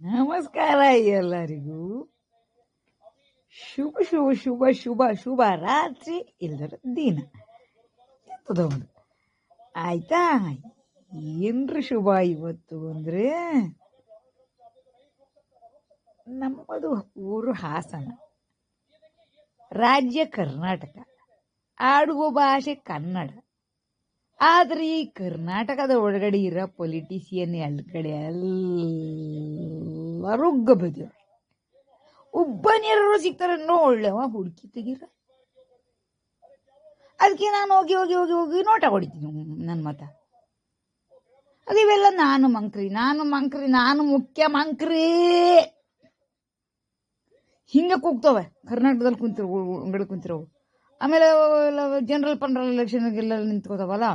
ನಮಸ್ಕಾರ ಎಲ್ಲರಿಗೂ. ಶುಭ ಶುಭ ಶುಭ ಶುಭ ಶುಭ ರಾತ್ರಿ ಎಲ್ಲರ ದಿನ. ಎಂಥದೋ ಆಯ್ತಾ? ಏನ್ರಿ ಶುಭ ಇವತ್ತು ಅಂದ್ರೆ? ನಮ್ಮದು ಊರು ಹಾಸನ. ರಾಜ್ಯ ಕರ್ನಾಟಕ. ಆಡುವ ಭಾಷೆ ಕನ್ನಡ. ಆದ್ರೆ ಈ ಕರ್ನಾಟಕದ ಒಳಗಡೆ ಇರೋ ಪೊಲಿಟಿಷಿಯನ್ ಎಲ್ಲ ಕಡೆ ಎಲ್ಲರೂ ಗಬ್ಬದ್ರು. ಒಬ್ಬನೇರು ಸಿಗ್ತಾರೆ ಅನ್ನೋ ಒಳ್ಳೆವ ಹುಡುಕಿ ತೆಗೀರ. ಅದಕ್ಕೆ ನಾನು ಹೋಗಿ ಹೋಗಿ ಹೋಗಿ ಹೋಗಿ ನೋಟ ಹೊಡಿತೀನಿ ನನ್ನ ಮತ. ಅದು ಇವೆಲ್ಲ ನಾನು ಮಂಕ್ರಿ ನಾನು ಮಂಕ್ರಿ, ನಾನು ಮುಖ್ಯ ಮಂಕ್ರಿ. ಹಿಂಗೆ ಕೂಗ್ತವೆ, ಕರ್ನಾಟಕದಲ್ಲಿ ಕುಂತಿರೋ ಕುಂತಿರೋ. ಆಮೇಲೆ ಜನರಲ್ ಪಂಡ್ರಲ್ ಎಲೆಕ್ಷನ್ಗೆಲ್ಲ ನಿಂತ್ಕೋತಾವಲ್ಲ?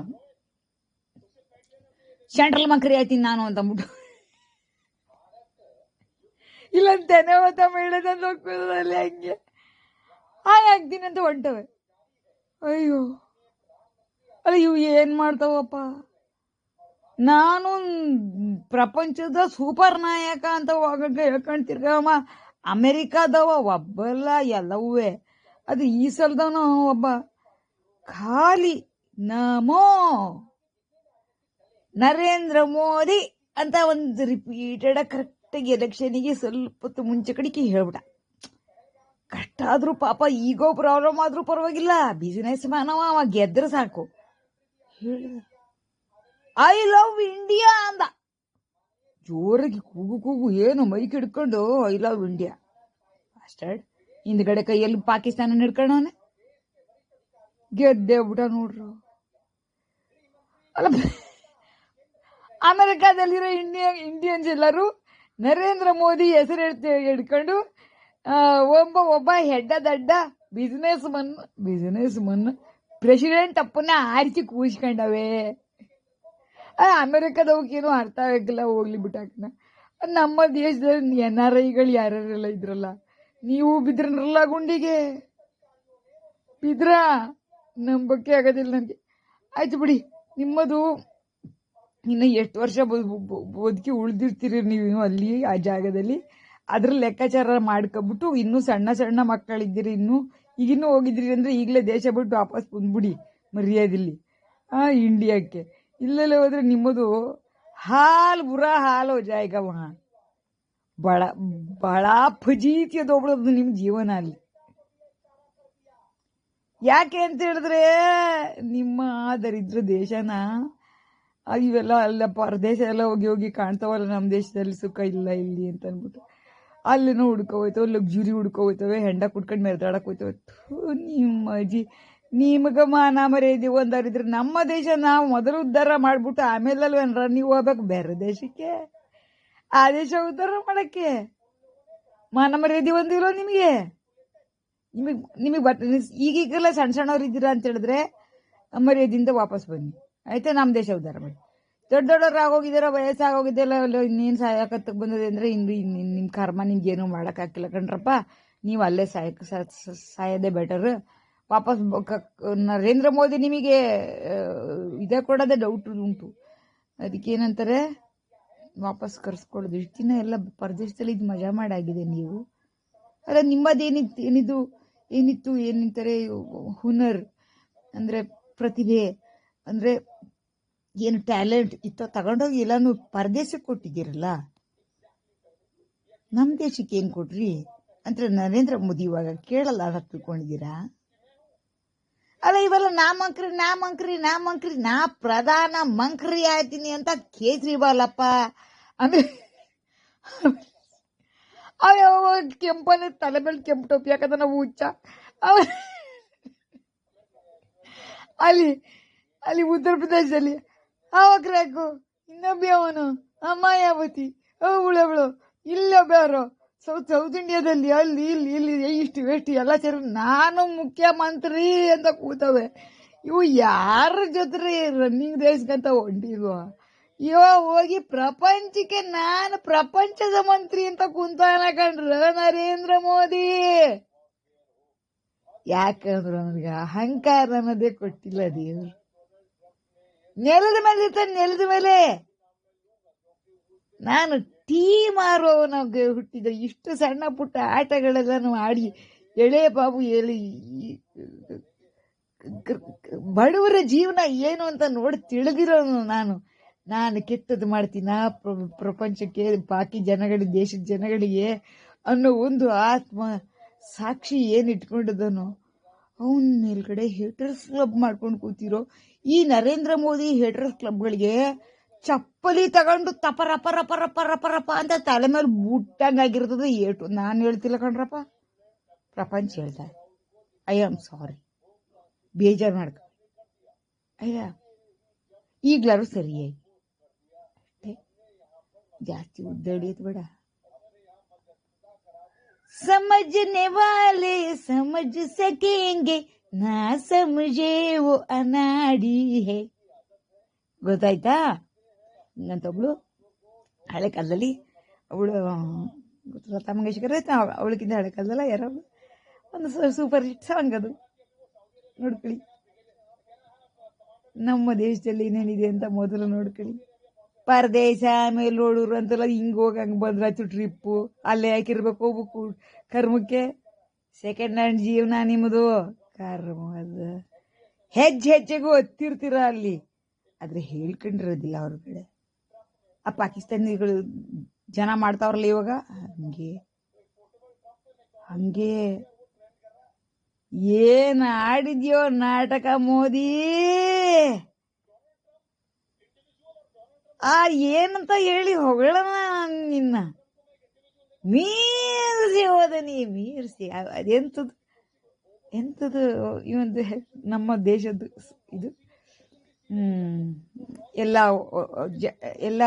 ಸೆಂಟ್ರಲ್ ಮಂಕ್ರಿ ಆಯ್ತೀನಿ ನಾನು ಅಂತ ಅಂದ್ಬಿಟ್ಟು. ಇಲ್ಲ ತೆನವತ ಮೇಳದಲ್ಲಿ ಹೋಗ್ಕೋದಲ್ಲಿ ಹಂಗೆ. ಹಾಗಾಗ್ತೀನಿ ಅಂತ ಹೊಂಟವೆ? ಅಯ್ಯೋ. ಅಲ್ಲ, ಇವು ಏನು ಮಾಡ್ತಾವಪ್ಪ? ನಾನು ಪ್ರಪಂಚದ ಸೂಪರ್ ನಾಯಕ ಅಂತ ಹೋಗಕ್ಕೆ ಹೇಳ್ಕೊಂಡು ತಿರ್ಗಮ್ಮ ಅಮೆರಿಕಾದವ ಒಬ್ಬಲ್ಲ ಎಲ್ಲವೇ. ಅದು ಈ ಸಲದವನು ಒಬ್ಬ ಖಾಲಿ ನಮೋ ನರೇಂದ್ರ ಮೋದಿ ಅಂತ ಒಂದು ರಿಪೀಟೆಡ್ ಕರೆಕ್ಟಾಗಿ ಎಲೆಕ್ಷನಿಗೆ ಸ್ವಲ್ಪ ಮುಂಚೆ ಕಡಿಕೆ ಹೇಳ್ಬಿಟ ಕಷ್ಟ ಆದ್ರೂ ಪಾಪ ಈಗೋ ಪ್ರಾಬ್ಲಮ್ ಆದ್ರೂ ಪರವಾಗಿಲ್ಲ ಬಿಸಿನೆಸ್ ಮಾನವ ಅವ ಗೆದ್ರೆ ಸಾಕು. ಐ ಲವ್ ಇಂಡಿಯಾ ಅಂದ. ಜೋರಾಗಿ ಕೂಗು ಕೂಗು ಏನು ಮೈಕ್ ಹಿಡ್ಕೊಂಡು ಐ ಲವ್ ಇಂಡಿಯಾ ಅಸ್ಟರ್ಡ್ ಹಿಂದ್ಗಡೆ ಕೈಯಲ್ಲಿ ಪಾಕಿಸ್ತಾನ ಹಿಡ್ಕೊಂಡವನೆ ಗೆದ್ದೆ ಬಿಟ್ಟ ನೋಡ್ರು. ಅಮೆರಿಕಾದಲ್ಲಿರೋ ಇಂಡಿಯನ್ ಇಂಡಿಯನ್ಸ್ ಎಲ್ಲರೂ ನರೇಂದ್ರ ಮೋದಿ ಹೆಸರು ಹಿಡ್ಕೊಂಡು ಆ, ಒಬ್ಬ ಒಬ್ಬ ಹೆಡ್ಡ ದಡ್ಡ businessman businessman president ಅಪ್ಪನ ಆರಿಸಿ ಕೂಸ್ಕೊಂಡವೆ ಅಮೆರಿಕದವಕ್ಕೇನು ಅರ್ಥ ಆಗಿಲ್ಲ ಹೋಗ್ಲಿ ಬಿಟ್ಟಾಕನ. ನಮ್ಮ ದೇಶದಲ್ಲಿ ಎನ್ ಆರ್ ಐಗಳು ಯಾರ್ಯಾರೆಲ್ಲ ಇದ್ರಲ್ಲ ನೀವು ಬಿದ್ರಲ್ಲ ಗುಂಡಿಗೆ? ಬಿದ್ರ? ನಂಬಕ್ಕೆ ಆಗೋದಿಲ್ಲ ನನಗೆ. ಆಯ್ತು ಬಿಡಿ, ನಿಮ್ಮದು ಇನ್ನು ಎಷ್ಟು ವರ್ಷ ಬದುಕಿ ಉಳ್ದಿರ್ತೀರಿ ನೀವು ಅಲ್ಲಿ, ಆ ಜಾಗದಲ್ಲಿ? ಅದ್ರ ಲೆಕ್ಕಾಚಾರ ಮಾಡ್ಕೊಬಿಟ್ಟು ಇನ್ನೂ ಸಣ್ಣ ಸಣ್ಣ ಮಕ್ಕಳಿದ್ದೀರಿ ಇನ್ನೂ. ಈಗಿನ್ನೂ ಹೋಗಿದ್ರಿ ಅಂದ್ರೆ ಈಗಲೇ ದೇಶ ಬಿಟ್ಟು ವಾಪಸ್ ಬಂದ್ಬಿಡಿ ಮರ್ಯಾದಿಲ್ಲಿ ಇಂಡಿಯಾಕ್ಕೆ. ಇಲ್ಲೆಲ್ಲ ಹೋದ್ರೆ ನಿಮ್ಮದು ಹಾಲು ಬುರ ಹಾಲು ಜಾಯ್ಗ ಬಳ ಬಹಳ ಫಜೀತಿ ಅದೊಬ್ಳದು ನಿಮ್ಮ ಜೀವನ ಅಲ್ಲಿ. ಯಾಕೆ ಅಂತ ಹೇಳಿದ್ರೆ, ನಿಮ್ಮ ದರಿದ್ರ ದೇಶನ ಇವೆಲ್ಲ ಅಲ್ಲ, ಪರದೇಶ ಎಲ್ಲ ಹೋಗಿ ಹೋಗಿ ಕಾಣ್ತಾವಲ್ಲ ನಮ್ಮ ದೇಶದಲ್ಲಿ ಸುಖ ಇಲ್ಲ ಇಲ್ಲಿ ಅಂತ ಅಂದ್ಬಿಟ್ಟು. ಅಲ್ಲಿನೂ ಹುಡ್ಕೋ ಹೋಯ್ತವೆ, ಲಕ್ಸುರಿ ಹುಡ್ಕೋ ಹೋಯ್ತವೆ, ಹೆಂಡ ಕುಡ್ಕೊಂಡು ಮೆರೆದಾಡಕ್ ಹೋಯ್ತವೆ. ನಿಮ್ಮ ಅಜ್ಜಿ, ನಿಮಗೆ ಮಾನ ಮರ್ಯಾದೆ ಒಂದರಿದ್ರೆ ನಮ್ಮ ದೇಶ ನಾವು ಮೊದಲು ಉದ್ಧಾರ ಮಾಡ್ಬಿಟ್ಟು ಆಮೇಲೆ ಅಲ್ವೇನ್ರ ನೀವು ಹೋಗ್ಬೇಕು ಬೇರೆ ದೇಶಕ್ಕೆ. ಆ ದೇಶ ಉದ್ಧಾರ ಮಾಡಕ್ಕೆ ಮಾನ ಮರ್ಯಾದೆ ಒಂದಿಲ್ಲ ನಿಮಗೆ? ನಿಮಗೆ ನಿಮಗೆ ಬಟ್ ಈಗೀಗೆಲ್ಲ ಸಣ್ಣ ಸಣ್ಣವ್ರು ಇದ್ದೀರಾ ಅಂತ ಹೇಳಿದ್ರೆ ಮರ್ಯಾದಿಂದ ವಾಪಸ್ ಬನ್ನಿ. ಆಯ್ತಾ? ನಮ್ಮ ದೇಶ ಉದ್ಧಾರ ಮಾಡಿ. ದೊಡ್ಡ ದೊಡ್ಡವ್ರು ಆಗೋಗಿದ್ದೀರ ವಯಸ್ಸಾಗೋಗಿದ್ದೆಲ್ಲ ಇನ್ನೇನು ಸಾಯಕತ್ತಕ್ಕೆ ಬಂದದೆ ಅಂದರೆ ಇನ್ನು ನಿಮ್ಮ ಕರ್ಮ ನಿಮ್ಗೇನು ಮಾಡೋಕ್ಕಾಗಿಲ್ಲ ಕಣ್ರಪ್ಪ. ನೀವು ಅಲ್ಲೇ ಸಾಯಕ್ಕೆ ಸಾಯೋದೇ ಬೆಟರ್ ವಾಪಸ್ ನರೇಂದ್ರ ಮೋದಿ ನಿಮಗೆ ಇದೇ ಕೊಡೋದೇ ಡೌಟ್ ಉಂಟು. ಅದಕ್ಕೇನಂತಾರೆ? ವಾಪಸ್ ಕರ್ಸ್ಕೊಳ್ಳೋದು. ಇಷ್ಟು ದಿನ ಎಲ್ಲ ಪರದೇಶದಲ್ಲಿ ಇದು ಮಜಾ ಮಾಡಾಗಿದೆ ನೀವು. ಅಲ್ಲ ನಿಮ್ಮದೇನಿತ್ತು ಏನಿದು, ಏನಿತ್ತು ಏನಂತಾರೆ ಹುನರ್, ಅಂದರೆ ಪ್ರತಿಭೆ, ಅಂದರೆ ಏನು ಟ್ಯಾಲೆಂಟ್ ಇತ್ತು ತಗೊಂಡೋಗಿ ಎಲ್ಲಾನು ಪರದೇಶಕ್ಕೆ ಕೊಟ್ಟಿದ್ದೀರಲ್ಲ? ನಮ್ಮ ದೇಶಕ್ಕೆ ಏನು ಕೊಟ್ರಿ ಅಂದ್ರೆ ನರೇಂದ್ರ ಮೋದಿ ಇವಾಗ ಕೇಳಲ್ಲ ತಿಳ್ಕೊಂಡಿದ್ದೀರಾ? ಅಲ್ಲ, ಇವೆಲ್ಲ ನಾ ಮಂಕ್ರಿ ನಾ ಮಂಕ್ರಿ ನಾ ಮಂಕ್ರಿ, ನಾ ಪ್ರಧಾನ ಮಂಕ್ರಿ ಆಯ್ತೀನಿ ಅಂತ ಕೇಜ್ರಿವಾಲ್ ಅಪ್ಪ ಅಂದ್ರೆ ಅಯ್ಯೋ ಕೆಂಪನೆ ತಲೆ ಮೇಲೆ ಕೆಂಪು ಟೋಪಿ ಯಾಕಂದ್ರೆ ನಾವು ಹುಚ್ಚ. ಅಲ್ಲಿ ಅಲ್ಲಿ ಉತ್ತರ ಪ್ರದೇಶದಲ್ಲಿ. ಅವಕ್ರಾಕು ಇನ್ನೊಬ್ಬ ಅವನು ಅಮ್ಮಾಯಾವತಿ ಅವಳು ಇಲ್ಲೊಬ್ಬ ಇಲ್ಲೊಬ್ಬರು ಸೌತ್ ಸೌತ್ ಇಂಡಿಯಾದಲ್ಲಿ ಅಲ್ಲಿ, ಇಲ್ಲಿ ಇಲ್ಲಿ ಇಷ್ಟು ವೇಸ್ಟ್ ಎಲ್ಲ ಸೇರಿ ನಾನು ಮುಖ್ಯಮಂತ್ರಿ ಅಂತ ಕೂತವೆ. ಇವು ಯಾರ ಜೊತೆ ರನ್ನಿಂಗ್ ರೇಸ್ಗಂತ ಹೊಂಟಿಲ್ವ ಇವ ಹೋಗಿ ಪ್ರಪಂಚಕ್ಕೆ ನಾನು ಪ್ರಪಂಚದ ಮಂತ್ರಿ ಅಂತ ಕುಂತಾನ ಕಂಡ್ರ ನರೇಂದ್ರ ಮೋದಿ. ಯಾಕಂದ್ರೆ ನನಗೆ ಅಹಂಕಾರ ಅನ್ನೋದೇ ಕೊಟ್ಟಿಲ್ಲ ದೇವ್ರು. ನೆಲದ ಮೇಲೆ ಇರ್ತಾನೆ, ನೆಲದ ಮೇಲೆ. ನಾನು ಟೀಮ್ ಆರುವವನಾಗ ಹುಟ್ಟಿದ ಇಷ್ಟು ಸಣ್ಣ ಪುಟ್ಟ ಆಟಗಳೆಲ್ಲ ಆಡಿ ಎಳೆ ಬಾಬು ಎಲ್ಲಿ ಬಡವರ ಜೀವನ ಏನು ಅಂತ ನೋಡಿ ತಿಳಿದಿರೋನು ನಾನು. ನಾನು ಕೆಟ್ಟದ್ದು ಮಾಡ್ತೀನ. ಪ್ರ- ಪ್ರಪಂಚಕ್ಕೆ ಬಾಕಿ ಜನಗಳಿಗೆ ದೇಶದ ಜನಗಳಿಗೆ ಅನ್ನೋ ಒಂದು ಆತ್ಮ ಸಾಕ್ಷಿ ಏನು ಇಟ್ಕೊಂಡಿದ್ದನು ಅವನ ಮೇಲ್ಗಡೆ ಹೇಟರ್ಸ್ ಕ್ಲಬ್ ಮಾಡ್ಕೊಂಡು ಕೂತಿರೋ ಈ ನರೇಂದ್ರ ಮೋದಿ ಹೇಟರ್ಸ್ ಕ್ಲಬ್ಗಳಿಗೆ ಚಪ್ಪಲಿ ತಗೊಂಡು ತಪರಪರಪರಪರಪರಪ ಅಂತ ತಲೆ ಮೇಲೆ ಬುಟ್ಟಂಗಾಗಿರ್ತದೆ ಏಟು. ನಾನು ಹೇಳ್ತಿಲ್ಲ ಕಣ್ರಪ್ಪ. ಪ್ರಪಂಚ ಹೇಳ್ತಾ ಐ ಆಮ್ ಸಾರಿ ಬೇಜಾರು ಮಾಡ್ಕ. ಅಯ್ಯ ಈಗ್ಲಾರು ಸರಿಯಾಗಿ ಅಷ್ಟೇ. ಜಾಸ್ತಿ ಉದ್ದಾಡಿಯೋದು ಬೇಡ. ಸಮಜನೆ ವಾಲೆ ಸಮಜ ಸಕೇಂಗೆ, ನಾ ಸಮಜೆ ಓ ಅನಾಡಿ ಹೇ ಗೊತ್ತಾಯ್ತಾ? ಹಿಂಗಂತ ಒಬ್ಳು ಹಳೆ ಕಾಲದಲ್ಲಿ ಅವಳು ಲತಾ ಮಂಗೇಶ್ಕರ್ ಅವಳಿಗಿಂತ ಹಳೆ ಕಾಲದಲ್ಲ ಯಾರು ಒಂದು ಸೂಪರ್ ಹಿಟ್ ಸಾಂಗ್ ಅದು. ನೋಡ್ಕೊಳ್ಳಿ. ನಮ್ಮ ದೇಶದಲ್ಲಿ ಏನೇನಿದೆ ಅಂತ ಮೊದಲು ನೋಡ್ಕೊಳ್ಳಿ. ಪರದೇಶ ಆಮೇಲೆ ನೋಡೋರು ಅಂತೆಲ್ಲ ಹಿಂಗೆ ಹೋಗಿ ಹಂಗೆ ಬಂದ್ರಾಯ್ತು ಟ್ರಿಪ್ಪು ಅಲ್ಲೇ ಹಾಕಿರ್ಬೇಕು ಹೋಗ್ಬೇಕು ಕರ್ಮಕ್ಕೆ. ಸೆಕೆಂಡ್ ಹ್ಯಾಂಡ್ ಜೀವನ ನಿಮ್ಮದು ಕರ್ಮ ಅದು. ಹೆಜ್ಜೆ ಹೆಜ್ಜೆಗೂ ಒತ್ತಿರ್ತೀರ ಅಲ್ಲಿ. ಆದರೆ ಹೇಳ್ಕೊಂಡಿರೋದಿಲ್ಲ ಅವ್ರ ಕಡೆ. ಆ ಪಾಕಿಸ್ತಾನಿಗಳು ಜನ ಮಾಡ್ತಾವ್ರಲ್ಲ ಇವಾಗ, ಹಂಗೆ. ಹಂಗೆ. ಏನು ಆಡಿದ್ಯೋ ನಾಟಕ ಮೋದಿ? ಆ ಏನಂತ ಹೇಳಿ ಹೊಗಳನ ನಿನ್ನ. ಮೀರಿಸಿ ಹೋದ ನೀ, ಮೀರಿಸಿ. ಅದೆಂಥದ್ದು ಎಂಥದ್ದು ಒಂದು ನಮ್ಮ ದೇಶದ್ದು ಇದು? ಎಲ್ಲ ಎಲ್ಲ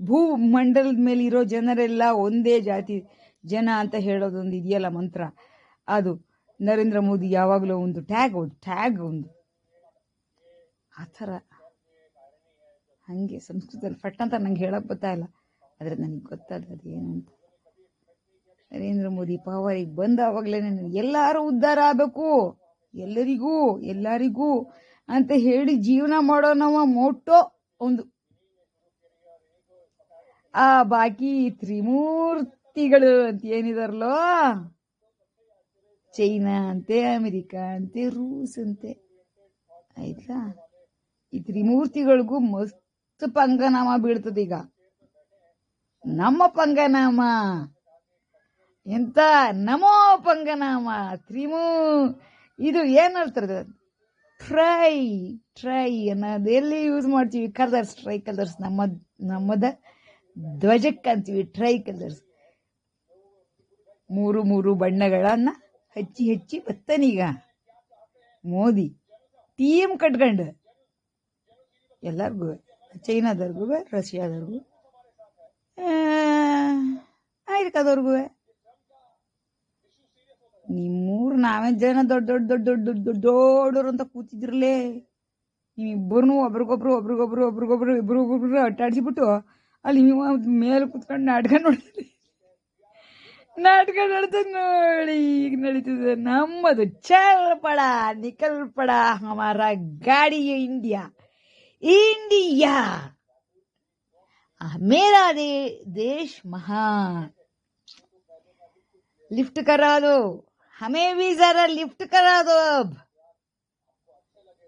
ಭೂ ಮಂಡಲದ ಮೇಲೆ ಇರೋ ಜನರೆಲ್ಲ ಒಂದೇ ಜಾತಿ ಜನ ಅಂತ ಹೇಳೋದೊಂದು ಇದೆಯಲ್ಲ ಮಂತ್ರ? ಅದು ನರೇಂದ್ರ ಮೋದಿ ಯಾವಾಗಲೂ ಒಂದು ಟ್ಯಾಗ್ ಒಂದು ಟ್ಯಾಗ್ ಒಂದು. ಆ ಥರ. ಹಾಗೆ ಸಂಸ್ಕೃತದಲ್ಲಿ ಫಟ್ ಅಂತ ನಂಗೆ ಹೇಳಕ್ ಬರ್ತಾ ಇಲ್ಲ. ಆದರೆ ನನಗೆ ಗೊತ್ತಾದ ಅದೇನು ಅಂತ. ನರೇಂದ್ರ ಮೋದಿ ಪವರಿಗೆ ಬಂದಾವಾಗಲೇ ಎಲ್ಲರೂ ಉದ್ಧಾರ ಆಗಬೇಕು. ಎಲ್ಲರಿಗೂ ಎಲ್ಲರಿಗೂ. ಅಂತ ಹೇಳಿ ಜೀವನ ಮಾಡೋನವ ನಾವು ಮೋಟೋ ಒಂದು. ಆ ಬಾಕಿ ತ್ರಿಮೂರ್ತಿಗಳು ಅಂತ ಏನಿದಾರಲ್ಲೋ? ಚೈನಾ ಅಂತೆ, ಅಮೆರಿಕ ಅಂತೆ, ರೂಸ್ ಅಂತೆ. ಆಯ್ತಾ? ಈ ತ್ರಿಮೂರ್ತಿಗಳಿಗೂ ಮಸ್ತ್ ಪಂಗನಾಮ ಬೀಳ್ತದೆ ಈಗ. ನಮ್ಮ ಪಂಗನಾಮ. ಎಂತ? ನಮೋ ಪಂಗನಾಮ. ತ್ರಿಮೂ ಇದು ಏನ್ ಹೇಳ್ತಾರೆ? ಟ್ರೈ ಟ್ರೈ ಅನ್ನೋದು. ಎಲ್ಲಿ ಯೂಸ್ ಮಾಡ್ತೀವಿ? ಕಲರ್ಸ್ ಟ್ರೈ ಕಲರ್ಸ್ ನಮ್ಮ, ನಮ್ಮದ ಧ್ವಜಕ್ಕಂತೀವಿ ಟ್ರೈ ಕಲರ್ಸ್ ಮೂರು ಮೂರು ಬಣ್ಣಗಳನ್ನ ಹಚ್ಚಿ ಹಚ್ಚಿ ಬತ್ತನೀಗ ಮೋದಿ ಟೀಮ್ ಕಟ್ಕೊಂಡು. ಎಲ್ಲರಿಗೂ, ಚೈನಾದವ್ರಿಗೂ, ರಷ್ಯಾದವ್ರಿಗೂ ಅಮೆರಿಕದವ್ರಿಗೂ ನಿಮ್ಮೂರು ನಾವೇ ಜನ ದೊಡ್ಡ ದೊಡ್ಡ ದೊಡ್ಡ ದೊಡ್ಡ ದೊಡ್ಡ ದೊಡ್ಡ ದೊಡ್ಡವ್ರು ಅಂತ ಕೂತಿದ್ರಲೇ ನೀವಿಬ್ಬರನ್ನು ಒಬ್ರಿಗೊಬ್ರು ಒಬ್ರಿಗೊಬ್ರು ಒಬ್ರಿಗೊಬ್ರು ಇಬ್ರಿಗೊಬ್ರು ಅಟ್ಟಾಡಿಸ್ಬಿಟ್ಟು ಅಲ್ಲಿ ನೀವು ಮೇಲೆ ಕುತ್ಕೊಂಡು ನಾಟಕ ನೋಡ್ತೀರಿ ನಾಟಕ ನೋಡ್ತದ ನೋಡಿ ಈಗ ನಡೀತದೆ ನಮ್ಮದು ಚಲ್ ಪಡ ನಿಕಲ್ ಪಡ ಹಮಾರ ಗಾಡಿ ಇಂಡಿಯಾ इंडिया मेरा दे, देश महान लिफ्ट करा दो हमें भी जरा लिफ्ट करा दो अब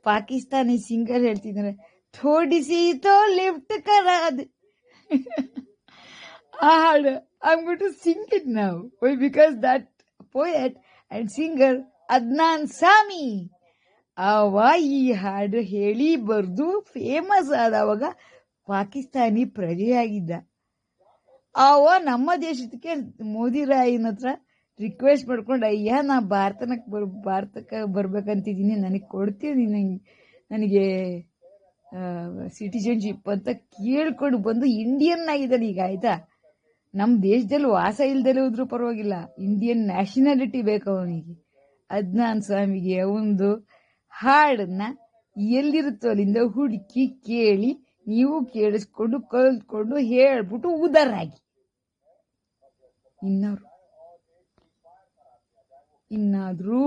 ಪಾಕಿಸ್ತಾನಿ ಸಿಂಗರ್ ಹೇಳ್ತಿದ್ದಾರೆ ಥೋಡಿಸಿ ತೋ ಲಿಫ್ಟ್ ಕರಾದ್ ಆ ಹಾಡು I am to sing it ನಾವು why because that poet and singer Adnan Sami ಅವ ಈ ಹಾಡು ಹೇಳಿ ಬರ್ದು ಫೇಮಸ್ ಆದ ಅವಾಗ ಪಾಕಿಸ್ತಾನಿ ಪ್ರಜೆಯಾಗಿದ್ದ ಅವ ನಮ್ಮ ದೇಶಕ್ಕೆ ಮೋದಿ ರಾಯನ ಹತ್ರ ರಿಕ್ವೆಸ್ಟ್ ಮಾಡ್ಕೊಂಡು, ಅಯ್ಯ, ನಾ ಭಾರತನಕ್ಕೆ ಬರ್, ಭಾರತಕ್ಕೆ ಬರ್ಬೇಕಂತಿದ್ದೀನಿ. ನನಗೆ ಕೊಡ್ತೀವಿ ನಂಗೆ ನನಗೆ ಸಿಟಿಜನ್ಶಿಪ್ ಅಂತ ಕೇಳ್ಕೊಂಡು ಬಂದು ಇಂಡಿಯನ್ ಆಗಿದ್ದಾನೆ ಈಗ, ಆಯ್ತಾ? ನಮ್ಮ ದೇಶದಲ್ಲಿ ವಾಸ ಇಲ್ದಲೇ ಹೋದ್ರೂ ಪರವಾಗಿಲ್ಲ. ಇಂಡಿಯನ್ ನ್ಯಾಷನಾಲಿಟಿ ಬೇಕು ಅವನಿಗೆ. ಅದ್ನಾನ್ ಸ್ವಾಮಿಗೆ ಒಂದು ಹಾಡನ್ನ ಎಲ್ಲಿರುತ್ತೋ ಅಲ್ಲಿಂದ ಹುಡುಕಿ ಕೇಳಿ, ನೀವು ಕೇಳಿಸ್ಕೊಂಡು, ಕಲ್ತ್ಕೊಂಡು ಹೇಳ್ಬಿಟ್ಟು ಉದಾರಾಗಿ ಇನ್ನವರು ಇನ್ನಾದ್ರೂ